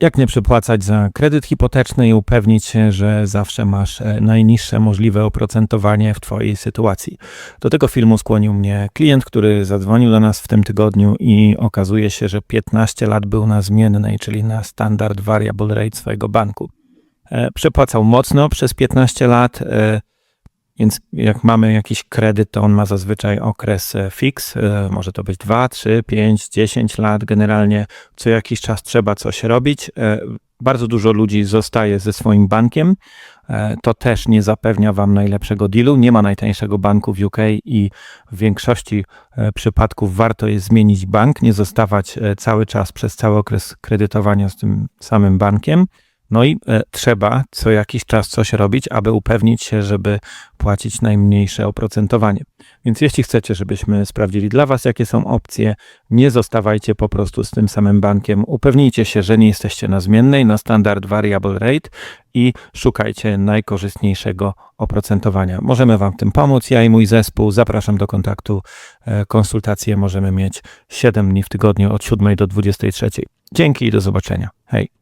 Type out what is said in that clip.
Jak nie przepłacać za kredyt hipoteczny i upewnić się, że zawsze masz e, najniższe możliwe oprocentowanie w Twojej sytuacji. Do tego filmu skłonił mnie klient, który zadzwonił do nas w tym tygodniu i okazuje się, że 15 lat był na zmiennej, czyli na standard variable rate swojego banku. E, Przepłacał mocno przez 15 lat, e, więc jak mamy jakiś kredyt, to on ma zazwyczaj okres e, fix, e, może to być 2, 3, 5, 10 lat. Generalnie co jakiś czas trzeba coś robić. E, Bardzo dużo ludzi zostaje ze swoim bankiem. To też nie zapewnia Wam najlepszego dealu. Nie ma najtańszego banku w UK i w większości przypadków warto jest zmienić bank, nie zostawać cały czas przez cały okres kredytowania z tym samym bankiem. No i e, trzeba co jakiś czas coś robić, aby upewnić się, żeby płacić najmniejsze oprocentowanie. Więc jeśli chcecie, żebyśmy sprawdzili dla Was, jakie są opcje, nie zostawajcie po prostu z tym samym bankiem. Upewnijcie się, że nie jesteście na zmiennej, na standard variable rate i szukajcie najkorzystniejszego oprocentowania. Możemy Wam tym pomóc. Ja i mój zespół zapraszam do kontaktu. E, Konsultacje możemy mieć 7 dni w tygodniu od 7 do 23. Dzięki i do zobaczenia. Hej.